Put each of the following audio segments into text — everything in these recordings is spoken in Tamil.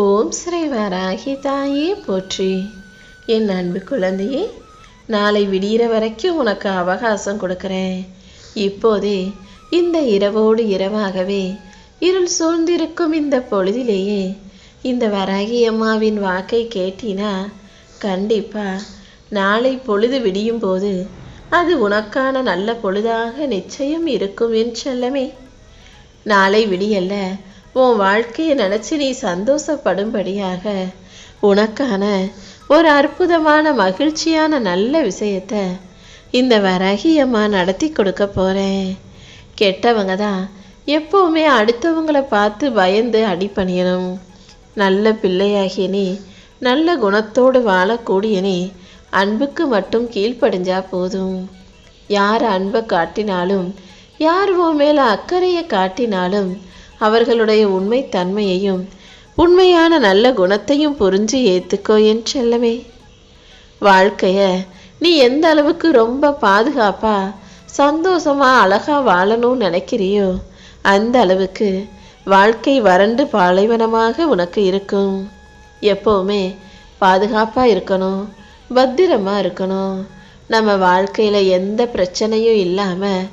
ஓம் ஸ்ரீ வராகி தாயே போற்றி. என் அன்பு குழந்தையே நாளை விடிகிற வரைக்கும் உனக்கு அவகாசம் கொடுக்குறேன். இப்போதே இந்த இரவோடு இரவாகவே இருள் சூழ்ந்திருக்கும் இந்த பொழுதிலேயே இந்த வராகி அம்மாவின் வாக்கை கேட்டினா கண்டிப்பா நாளை பொழுது விடியும் போது அது உனக்கான நல்ல பொழுதாக நிச்சயம் இருக்கும் என் செல்லமே. நாளை விடியல்ல உன் வாழ்க்கையை நினச்சி நீ சந்தோஷப்படும்படியாக உனக்கான ஒரு அற்புதமான மகிழ்ச்சியான நல்ல விஷயத்த இந்த வரகியம்மா நடத்தி கொடுக்க போகிறேன் கெட்டவங்க தான் எப்போவுமே அடுத்தவங்களை பார்த்து பயந்து அடிப்பணியணும் நல்ல பிள்ளையாகிய நீ நல்ல குணத்தோடு வாழக்கூடிய நீ அன்புக்கு மட்டும் கீழ்ப்படிஞ்சா போதும். யார் அன்பை காட்டினாலும் யார் உன் மேலே அக்கறையை காட்டினாலும் அவர்களுடைய உண்மை தன்மையையும் உண்மையான நல்ல குணத்தையும் புரிஞ்சு ஏத்துக்கோ என் செல்லமே. வாழ்க்கைய நீ எந்த அளவுக்கு ரொம்ப பாதுகாப்பா சந்தோஷமா அழகா வாழணும்னு நினைக்கிறியோ அந்த அளவுக்கு வாழ்க்கை வறண்டு பாலைவனமாக உனக்கு இருக்கும். எப்போவுமே பாதுகாப்பா இருக்கணும் பத்திரமா இருக்கணும். நம்ம வாழ்க்கையில எந்த பிரச்சனையும் இல்லாமல்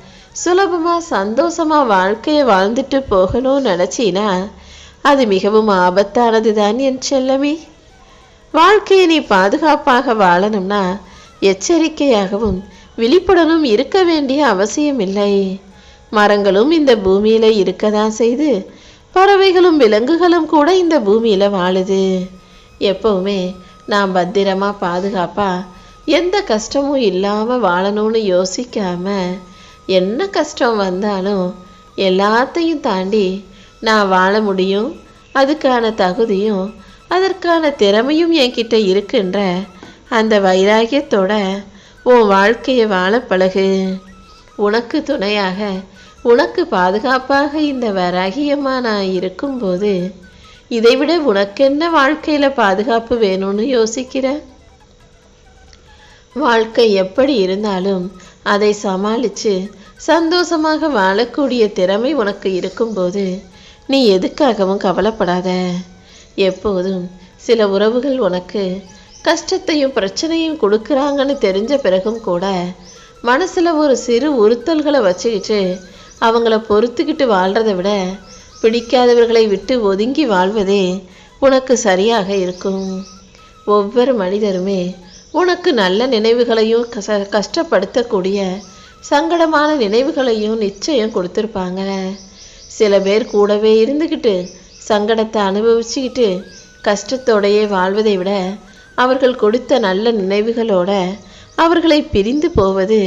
சுலபமாக சந்தோஷமாக வாழ்க்கையை வாழ்ந்துட்டு போகணும்னு நினச்சினா அது மிகவும் ஆபத்தானது தான் என் செல்லமே. வாழ்க்கையை நீ பாதுகாப்பாக வாழணும்னா எச்சரிக்கையாகவும் விழிப்புடனும் இருக்க வேண்டிய அவசியம் இல்லை. மரங்களும் இந்த பூமியில இருக்கதான் செய்து பறவைகளும் விலங்குகளும் கூட இந்த பூமியில வாழுது. எப்பவுமே நாம் பத்திரமா பாதுகாப்பா எந்த கஷ்டமும் இல்லாம வாழணும்னு யோசிக்காம என்ன கஷ்டம் வந்தாலும் எல்லாத்தையும் தாண்டி நான் வாழ முடியும். அதுக்கான தகுதியும் அதற்கான திறமையும் என்கிட்ட இருக்குன்ற அந்த வைராகியத்தோட உன் வாழ்க்கையை வாழ பழகு. உனக்கு துணையாக உனக்கு பாதுகாப்பாக இந்த வராகியமா நான் இருக்கும்போது இதைவிட உனக்கென்ன வாழ்க்கையில பாதுகாப்பு வேணும்னு யோசிக்கிற? வாழ்க்கை எப்படி இருந்தாலும் அதை சமாளித்து சந்தோஷமாக வாழக்கூடிய திறமை உனக்கு இருக்கும்போது நீ எதுக்காகவும் கவலைப்படாத. எப்போதும் சில உறவுகள் உனக்கு கஷ்டத்தையும் பிரச்சனையும் கொடுக்குறாங்கன்னு தெரிஞ்ச பிறகும் கூட மனசில் ஒரு சிறு உறுத்தல்களை வச்சுக்கிட்டு அவங்கள பொறுத்துக்கிட்டு வாழ்கிறத விட பிடிக்காதவர்களை விட்டு ஒதுங்கி வாழ்வதே உனக்கு சரியாக இருக்கும். ஒவ்வொரு மனிதருமே உனக்கு நல்ல நினைவுகளையும் கச கஷ்டப்படுத்தக்கூடிய சங்கடமான நினைவுகளையும் நிச்சயம் கொடுத்துருப்பாங்க. சில பேர் கூடவே இருந்துக்கிட்டு சங்கடத்தை அனுபவிச்சுக்கிட்டு கஷ்டத்தோடையே வாழ்வதை விட அவர்கள் கொடுத்த நல்ல நினைவுகளோட அவர்களை பிரிந்து போவது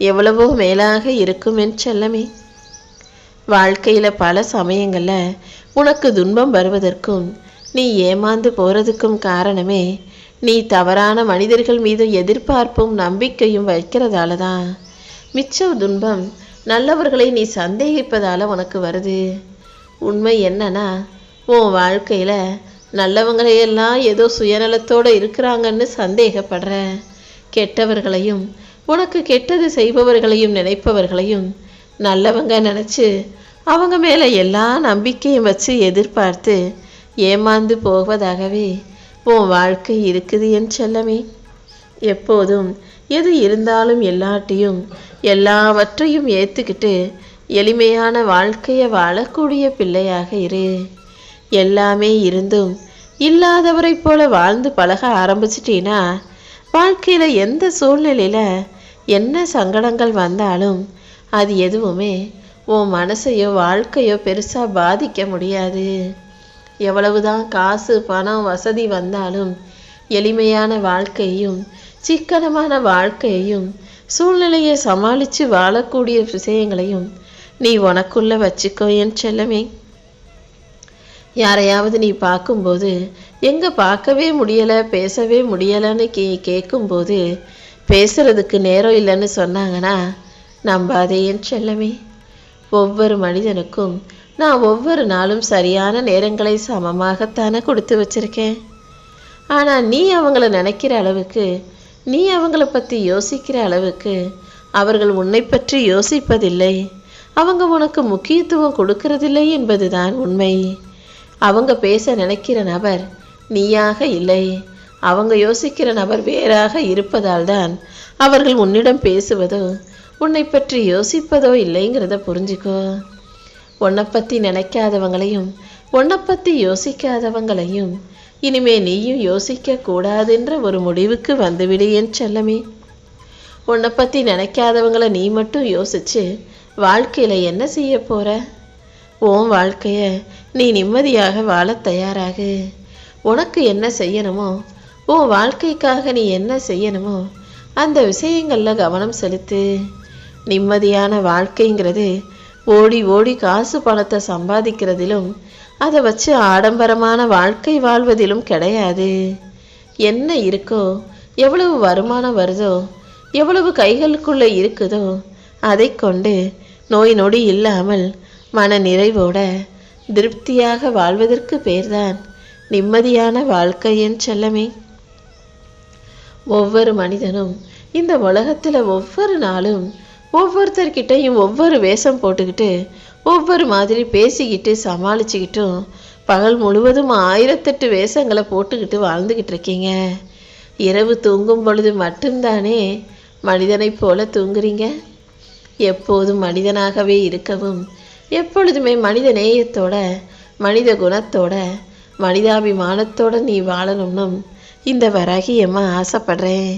எவ்வளவோ மேலாக இருக்கும் என் செல்லமே. வாழ்க்கையில் பல சமயங்களில் உனக்கு துன்பம் வருவதற்கும் நீ ஏமாந்து போகிறதுக்கும் காரணமே நீ தவறான மனிதர்கள் மீது எதிர்பார்ப்பும் நம்பிக்கையும் வைக்கிறதால தான் மிச்ச துன்பம் நல்லவர்களை நீ சந்தேகிப்பதால உனக்கு வருது. உண்மை என்னன்னா உன் வாழ்க்கையில் நல்லவங்களையெல்லாம் ஏதோ சுயநலத்தோடு இருக்கிறாங்கன்னு சந்தேகப்படுற. கெட்டவர்களையும் உனக்கு கெட்டது செய்பவர்களையும் நினைப்பவர்களையும் நல்லவங்க நினச்சி அவங்க மேலே எல்லா நம்பிக்கையும் வச்சு எதிர்பார்த்து ஏமாந்து போவதாகவே உன் வாழ்க்கை இருக்குது என் செல்லமே. எப்போதும் எது இருந்தாலும் எல்லாட்டையும் எல்லாவற்றையும் ஏற்றுக்கிட்டு எளிமையான வாழ்க்கையை வாழக்கூடிய பிள்ளையாக இரு. எல்லாமே இருந்தும் இல்லாதவரை போல வாழ்ந்து பழக ஆரம்பிச்சிட்டீன்னா வாழ்க்கையில் எந்த சூழ்நிலையில் என்ன சங்கடங்கள் வந்தாலும் அது எதுவுமே உன் மனசையோ வாழ்க்கையோ பெருசாக பாதிக்க முடியாது. எவ்வளவுதான் காசு பணம் வசதி வந்தாலும் எளிமையான வாழ்க்கையும் சிக்கனமான வாழ்க்கையையும் சூழ்நிலையை சமாளித்து வாழக்கூடிய விஷயங்களையும் நீ உனக்குள்ள வச்சுக்கோ என் செல்லமே. யாரையாவது நீ பார்க்கும்போது எங்கே பார்க்கவே முடியலை பேசவே முடியலைன்னு கே கேட்கும்போது பேசுறதுக்கு நேரம் இல்லைன்னு சொன்னாங்கன்னா நம்பாதே என் செல்லமே. ஒவ்வொரு மனிதனுக்கும் நான் ஒவ்வொரு நாளும் சரியான நேரங்களை சமமாகத்தானே கொடுத்து வச்சிருக்கேன். ஆனால் நீ அவங்கள நினைக்கிற அளவுக்கு நீ அவங்கள பற்றி யோசிக்கிற அளவுக்கு அவர்கள் உன்னை பற்றி யோசிப்பதில்லை. அவங்க உனக்கு முக்கியத்துவம் கொடுக்கறதில்லை என்பதுதான் உண்மை. அவங்க பேச நினைக்கிற நபர் நீயாக இல்லை. அவங்க யோசிக்கிற நபர் வேறாக இருப்பதால் தான் அவர்கள் உன்னிடம் பேசுவதோ உன்னை பற்றி யோசிப்பதோ இல்லைங்கிறத புரிஞ்சுக்கோ. உன்னை பற்றி நினைக்காதவங்களையும் உன்னை பற்றி யோசிக்காதவங்களையும் இனிமே நீயும் யோசிக்க கூடாதுன்ற ஒரு முடிவுக்கு வந்துவிடு என் செல்லமே. உன்னை பற்றி நினைக்காதவங்களை நீ மட்டும் யோசிச்சு வாழ்க்கையில் என்ன செய்ய போற? உன் வாழ்க்கைய நீ நிம்மதியாக வாழத் தயாராகு. உனக்கு என்ன செய்யணுமோ உன் வாழ்க்கைக்காக நீ என்ன செய்யணுமோ அந்த விஷயங்களில் கவனம் செலுத்து. நிம்மதியான வாழ்க்கைங்கிறது ஓடி ஓடி காசு பணத்தை சம்பாதிக்கிறதிலும் அதை வச்சு ஆடம்பரமான வாழ்க்கை வாழ்வதிலும் கிடையாது. என்ன இருக்கோ எவ்வளவு வருமானம் வருதோ எவ்வளவு கைகளுக்குள்ளே இருக்குதோ அதை கொண்டு நோய் நொடி இல்லாமல் மன நிறைவோட திருப்தியாக வாழ்வதற்கு பேர்தான் நிம்மதியான வாழ்க்கையின் செல்லமே. ஒவ்வொரு மனிதனும் இந்த உலகத்தில் ஒவ்வொரு நாளும் ஒவ்வொருத்தர்கிட்டையும் ஒவ்வொரு வேஷம் போட்டுக்கிட்டு ஒவ்வொரு மாதிரி பேசிக்கிட்டு சமாளிச்சுக்கிட்டும் பகல் முழுவதும் ஆயிரத்தெட்டு வேஷங்களை போட்டுக்கிட்டு வாழ்ந்துக்கிட்டு இருக்கீங்க. இரவு தூங்கும் பொழுது மட்டும்தானே மனிதனைப் போல தூங்குறீங்க? எப்போதும் மனிதனாகவே இருக்கவும் எப்பொழுதுமே மனித நேயத்தோட மனித குணத்தோட மனிதாபிமானத்தோட நீ வாழணும்னும் இந்த வராகியம்மா ஆசைப்படுறேன்.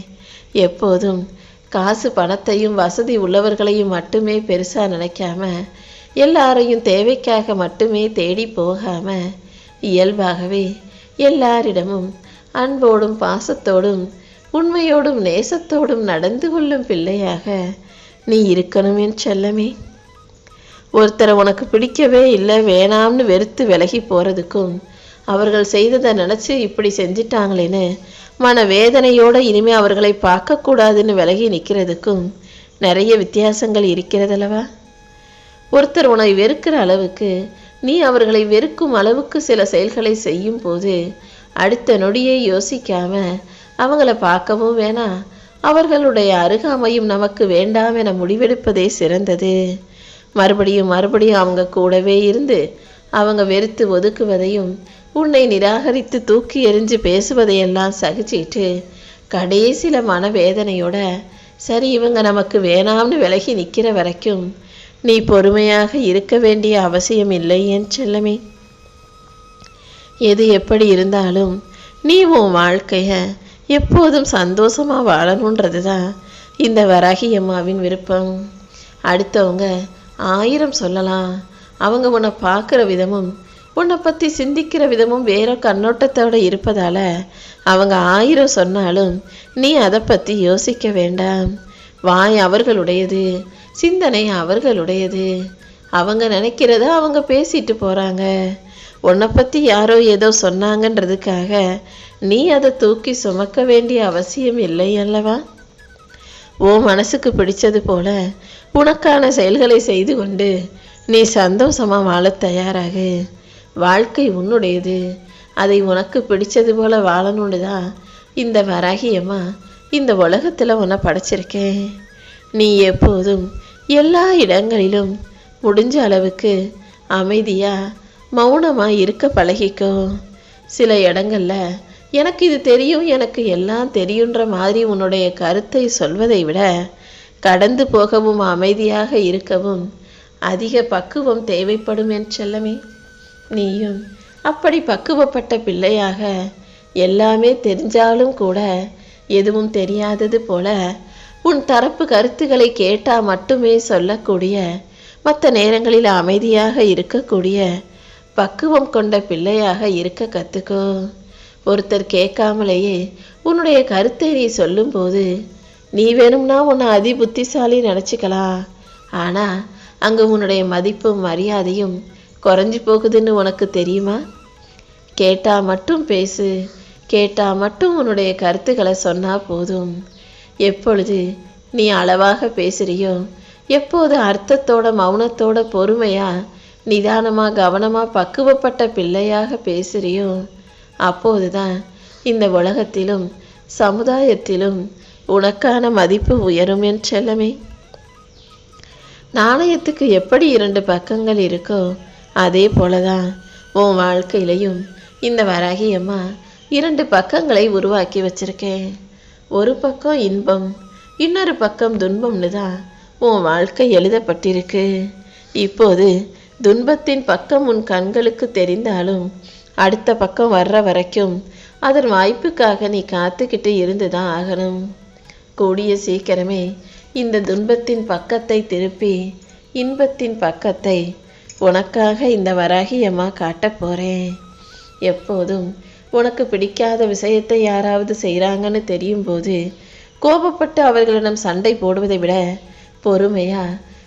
எப்போதும் காசு பணத்தையும் வசதி உள்ளவர்களையும் மட்டுமே பெருசாக நினைக்காம எல்லாரையும் தேவைக்காக மட்டுமே தேடி போகாம இயல்பாகவே எல்லாரிடமும் அன்போடும் பாசத்தோடும் உண்மையோடும் நேசத்தோடும் நடந்து கொள்ளும் பிள்ளையாக நீ இருக்கணுமே செல்லமே. ஒருத்தரை உனக்கு பிடிக்கவே இல்லை வேணாம்னு வெறுத்து விலகி போகிறதுக்கும் அவர்கள் செய்ததை நினச்சி இப்படி செஞ்சிட்டாங்களேன்னு மன வேதனையோட இனிமே அவர்களை பார்க்கக்கூடாதுன்னு விலகி நிற்கிறதுக்கும் நிறைய வித்தியாசங்கள் இருக்கிறதல்லவா? ஒருத்தர் உன்னை வெறுக்கிற அளவுக்கு நீ அவர்களை வெறுக்கும் அளவுக்கு சில செயல்களை செய்யும் போது அடுத்த நொடியை யோசிக்காம அவங்கள பார்க்கவும் வேணாம் அவர்களுடைய அருகாமையும் நமக்கு வேண்டாம் என முடிவெடுப்பதே சிறந்தது. மறுபடியும் மறுபடியும் அவங்க கூடவே இருந்து அவங்க வெறுத்து ஒதுக்குவதையும் உன்னை நிராகரித்து தூக்கி எறிஞ்சு பேசுவதையெல்லாம் சகிச்சிட்டு கடைசியில மனவேதனையோட சரி இவங்க நமக்கு வேணாம்னு விலகி நிற்கிற வரைக்கும் நீ பொறுமையாக இருக்க வேண்டிய அவசியம் இல்லை என் செல்லமே? எது எப்படி இருந்தாலும் நீ உன் வாழ்க்கைய எப்போதும் சந்தோஷமா வாழணுன்றது தான் இந்த வராகி அம்மாவின் விருப்பம். அடுத்தவங்க ஆயிரம் சொல்லலாம் அவங்க உன்னை பார்க்குற விதமும் உன்னை பற்றி சிந்திக்கிற விதமும் வேற கண்ணோட்டத்தோட இருப்பதால் அவங்க ஆயிரம் சொன்னாலும் நீ அதை பற்றி யோசிக்க வேண்டாம். வாய் அவர்களுடையது சிந்தனை அவர்களுடையது. அவங்க நினைக்கிறத அவங்க பேசிட்டு போகிறாங்க உன்னை பற்றி யாரோ ஏதோ சொன்னாங்கன்றதுக்காக நீ அதை தூக்கி சுமக்க வேண்டிய அவசியம் இல்லை அல்லவா? ஓ மனசுக்கு பிடிச்சது போல உனக்கான செயல்களை செய்து கொண்டு நீ சந்தோஷமாக வாழத் தயாராகு. வாழ்க்கை உன்னுடையது. அதை உனக்கு பிடிச்சது போல வாழணும்னு தான் இந்த வராகியம்மா இந்த உலகத்தில் உன்னை படைச்சிருக்கேன். நீ எப்போதும் எல்லா இடங்களிலும் முடிஞ்ச அளவுக்கு அமைதியாக மௌனமாக இருக்க பழகிக்கோ. சில இடங்களில் எனக்கு இது தெரியும் எனக்கு எல்லாம் தெரியுன்ற மாதிரி உன்னுடைய கருத்தை சொல்வதை விட கடந்து போகவும் அமைதியாக இருக்கவும் அதிக பக்குவம் தேவைப்படும் என் செல்லமே. நீயும் அப்படி பக்குவப்பட்ட பிள்ளையாக எல்லாமே தெரிஞ்சாலும் கூட எதுவும் தெரியாதது போல உன் தரப்பு கருத்துக்களை கேட்டா மட்டுமே சொல்லக்கூடிய மற்ற நேரங்களில் அமைதியாக இருக்கக்கூடிய பக்குவம் கொண்ட பிள்ளையாக இருக்க கத்துக்கோ. ஒருத்தர் கேட்காமலேயே உன்னுடைய கருத்தை நீ சொல்லும்போது நீ வேணும்னா உன்னை அதி புத்திசாலி நினச்சிக்கலாம். ஆனால் அங்கே உன்னுடைய மதிப்பும் மரியாதையும் குறைஞ்சி போகுதுன்னு உனக்கு தெரியுமா? கேட்டால் மட்டும் பேசு. கேட்டால் மட்டும் உன்னுடைய கருத்துக்களை சொன்னால் போதும். எப்பொழுது நீ அளவாக பேசுறியோ எப்போது அர்த்தத்தோட மௌனத்தோட பொறுமையாக நிதானமாக கவனமாக பக்குவப்பட்ட பிள்ளையாக பேசுறியோ அப்போதுதான் இந்த உலகத்திலும் சமுதாயத்திலும் உனக்கான மதிப்பு உயரும் என் செல்லமே. நாணயத்துக்கு எப்படி இரண்டு பக்கங்கள் இருக்கோ அதே போலதான் உன் வாழ்க்கையிலையும் இந்த வராகி அம்மா இரண்டு பக்கங்களை உருவாக்கி வச்சிருக்கேன். ஒரு பக்கம் இன்பம் இன்னொரு பக்கம் துன்பம்னு தான் உன் வாழ்க்கை எழுதப்பட்டிருக்கு. இப்போது துன்பத்தின் பக்கம் உன் கண்களுக்கு தெரிந்தாலும் அடுத்த பக்கம் வர்ற வரைக்கும் அதன் வாய்ப்புக்காக நீ காத்துக்கிட்டு இருந்து தான் ஆகணும். கூடிய சீக்கிரமே இந்த துன்பத்தின் பக்கத்தை திருப்பி இன்பத்தின் பக்கத்தை உனக்காக இந்த வராகியம்மா காட்டப் போகிறேன் எப்போதும் உனக்கு பிடிக்காத விஷயத்தை யாராவது செய்கிறாங்கன்னு தெரியும் போது கோபப்பட்டு அவர்களிடம் சண்டை போடுவதை விட பொறுமையா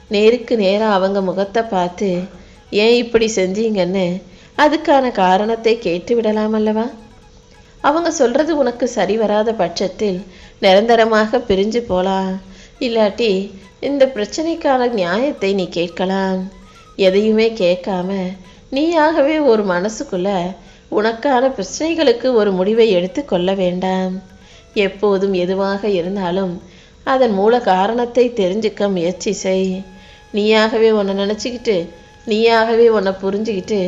நேருக்கு நேராக அவங்க முகத்தை பார்த்து ஏன் இப்படி செஞ்சீங்கன்னு அதுக்கான காரணத்தை கேட்டு விடலாம் அல்லவா? அவங்க சொல்றது உனக்கு சரி வராத பட்சத்தில் நிரந்தரமாக பிரிஞ்சு போலாம். இல்லாட்டி இந்த பிரச்சனைக்கான நியாயத்தை நீ கேட்கலாம். எதையுமே கேட்காம நீயாகவே ஒரு மனசுக்குள்ள உனக்கான பிரச்சனைகளுக்கு ஒரு முடிவை எடுத்து கொள்ள வேண்டாம். எப்போதும் எதுவாக இருந்தாலும் அதன் மூல காரணத்தை தெரிஞ்சுக்க முயற்சி செய். நீயாகவே உன்னை நினச்சிக்கிட்டு நீயாகவே உன்னை புரிஞ்சுக்கிட்டு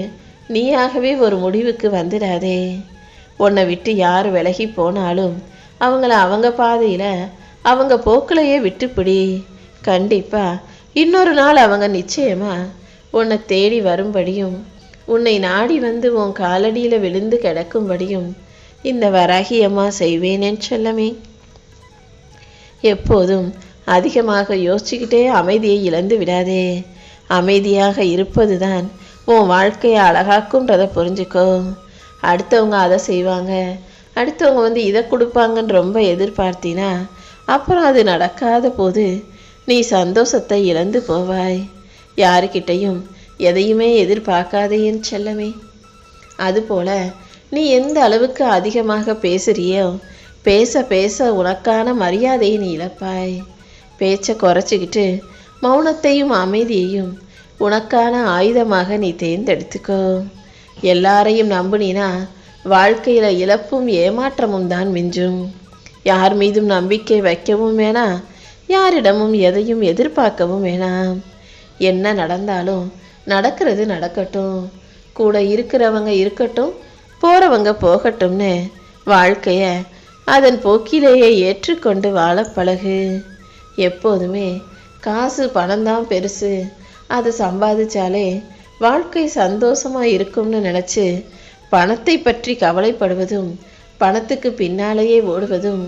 நீயாகவே ஒரு முடிவுக்கு வந்துடாதே. உன்னை விட்டு யார் விலகி போனாலும் அவங்கள அவங்க பாதையில் அவங்க போக்கிலையே விட்டுப்பிடி. கண்டிப்பாக இன்னொரு நாள் அவங்க நிச்சயமாக உன்னை தேடி வரும்படியும் உன்னை நாடி வந்து உன் காலடியில் விழுந்து கிடக்கும்படியும் இந்த வராகியம்மா செய்வேனேன் சொல்லமே. எப்போதும் அதிகமாக யோசிச்சுக்கிட்டே அமைதியை இழந்து விடாதே. அமைதியாக இருப்பதுதான் உன் வாழ்க்கையை அழகாக்கும்ன்றதை புரிஞ்சுக்கோ. அடுத்தவங்க அதை செய்வாங்க. அடுத்தவங்க வந்து இதை கொடுப்பாங்கன்னு ரொம்ப எதிர்பார்த்தினா அப்புறம் அது நடக்காத போது நீ சந்தோஷத்தை இழந்து போவாய். யாருக்கிட்டையும் எதையுமே எதிர்பார்க்காதே என் செல்லமே. அதுபோல நீ எந்த அளவுக்கு அதிகமாக பேசுறியோ பேச பேச உனக்கான மரியாதையை நீ இழப்பாய். பேச்சை குறைச்சிக்கிட்டு மௌனத்தையும் அமைதியையும் உனக்கான ஆயுதமாக நீ தேர்ந்தெடுத்துக்கோ. எல்லாரையும் நம்புனினா வாழ்க்கையில் இழப்பும் ஏமாற்றமும் தான் மிஞ்சும். யார் மீதும் நம்பிக்கை வைக்கவும் வேணாம் யாரிடமும் எதையும் எதிர்பார்க்கவும் வேணாம். என்ன நடந்தாலும் நடக்கிறது நடக்கட்டும். கூட இருக்கிறவங்க இருக்கட்டும் போறவங்க போகட்டும்னு வாழ்க்கைய அதன் போக்கிலேயே ஏற்றுக்கொண்டு வாழ பழகு. எப்போதுமே காசு பணம் தான் பெருசு. அதை சம்பாதிச்சாலே வாழ்க்கை சந்தோஷமா இருக்கும்னு நினச்சி பணத்தை பற்றி கவலைப்படுவதும் பணத்துக்கு பின்னாலேயே ஓடுவதும்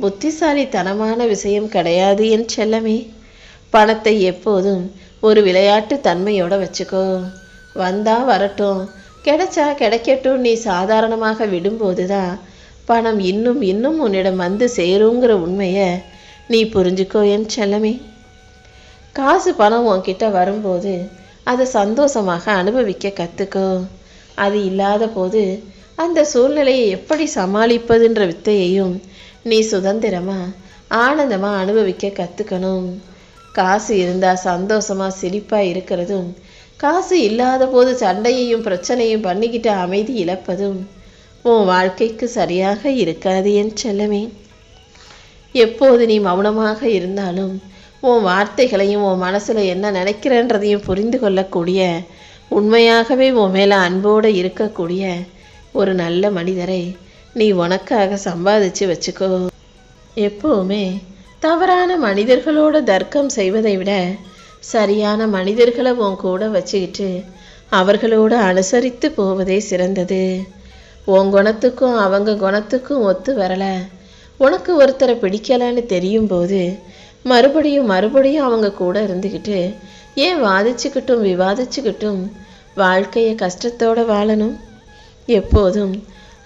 புத்திசாலித்தனமான விஷயம் கிடையாது என் செல்லமே. பணத்தை எப்போதும் ஒரு விளையாட்டு தன்மையோட வச்சுக்கோ. வந்தா வரட்டும். கிடைச்சா கிடைக்கட்டும் நீ சாதாரணமாக விடும்போது தான் பணம் இன்னும் இன்னும் உன்னிடம் வந்து சேருங்கிற உண்மையை நீ புரிஞ்சுக்கோ என் செல்லமே. காசு பணம் உன்கிட்ட வரும்போது அதை சந்தோஷமாக அனுபவிக்க கற்றுக்கோ அது இல்லாத போது அந்த சூழ்நிலையை எப்படி சமாளிப்பதுன்ற வித்தையையும் நீ சுதந்திரமாக ஆனந்தமாக அனுபவிக்க கற்றுக்கணும் காசு இருந்தால் சந்தோஷமா சிரிப்பாக இருக்கிறதும் காசு இல்லாத போது சண்டையையும் பிரச்சனையும் பண்ணிக்கிட்டு அமைதி இழப்பதும் உன் வாழ்க்கைக்கு சரியாக இருக்காது என் செல்லமே. எப்போது நீ மௌனமாக இருந்தாலும் உன் வார்த்தைகளையும் உன் மனசில் என்ன நினைக்கிறன்றதையும் புரிந்து கொள்ளக்கூடிய உண்மையாகவே உன் மேலே அன்போடு இருக்கக்கூடிய ஒரு நல்ல மனிதரை நீ உனக்காக சம்பாதிச்சு வச்சுக்கோ. எப்போவுமே தவறான மனிதர்களோட தர்க்கம் செய்வதை விட சரியான மனிதர்களை உன் கூட வச்சுக்கிட்டு அவர்களோட அனுசரித்து போவதே சிறந்தது. உன் குணத்துக்கும் அவங்க குணத்துக்கும் ஒத்து வரலை. உனக்கு ஒருத்தரை பிடிக்கலன்னு தெரியும் போது மறுபடியும் மறுபடியும் அவங்க கூட இருந்துக்கிட்டு ஏன் வாதிச்சுக்கிட்டும் விவாதிச்சுக்கிட்டும் வாழ்க்கையை கஷ்டத்தோடு வாழணும்? எப்போதும்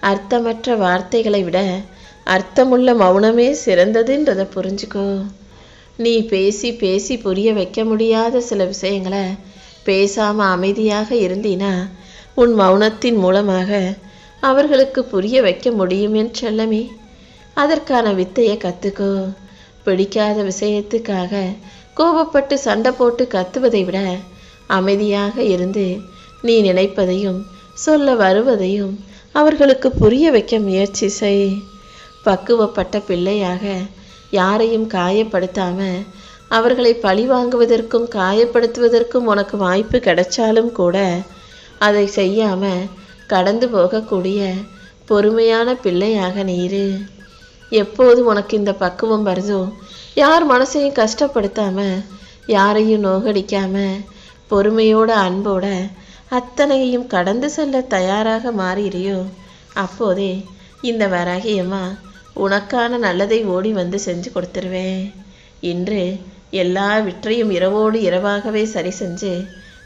அர்த்தமற்ற வார்த்தைகளை விட அர்த்தமுள்ள மௌனமே சிறந்ததுன்றதை புரிஞ்சுக்கோ. நீ பேசி பேசி புரிய வைக்க முடியாத சில விஷயங்களை பேசாம அமைதியாக இருந்தீனா உன் மௌனத்தின் மூலமாக அவர்களுக்கு புரிய வைக்க முடியும் என் செல்லமே. அதற்கான வித்தையை கத்துக்கோ. பிடிக்காத விஷயத்துக்காக கோபப்பட்டு சண்டை போட்டு கத்துவதை விட அமைதியாக இருந்து நீ நினைப்பதையும் சொல்ல வருவதையும் அவர்களுக்கு புரிய வைக்க முயற்சி செய். பக்குவப்பட்ட பிள்ளையாக யாரையும் காயப்படுத்தாம அவர்களை பழி வாங்குவதற்கும் காயப்படுத்துவதற்கும் உனக்கு வாய்ப்பு கிடைச்சாலும் கூட அதை செய்யாம கடந்து போகக்கூடிய பொறுமையான பிள்ளையாக நீரு. எப்போது உனக்கு இந்த பக்குவம் வருதோ யார் மனசையும் கஷ்டப்படுத்தாம யாரையும் நோகடிக்காம பொறுமையோட அன்போட அத்தனையும் கடந்து செல்ல தயாராக மாறிறியோ அப்போதே இந்த வராகியம்மா உனக்கான நல்லதை ஓடி வந்து செஞ்சு கொடுத்துருவேன். இன்று எல்லா விற்றையும் இரவோடு இரவாகவே சரி செஞ்சு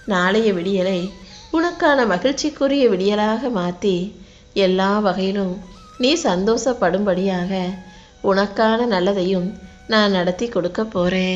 நாளைய விடியலை உனக்கான மகிழ்ச்சிக்குரிய விடியலாக மாற்றி எல்லா வகையிலும் நீ சந்தோஷப்படும்படியாக உனக்கான நல்லதையும் நான் நடத்தி கொடுக்க போகிறேன்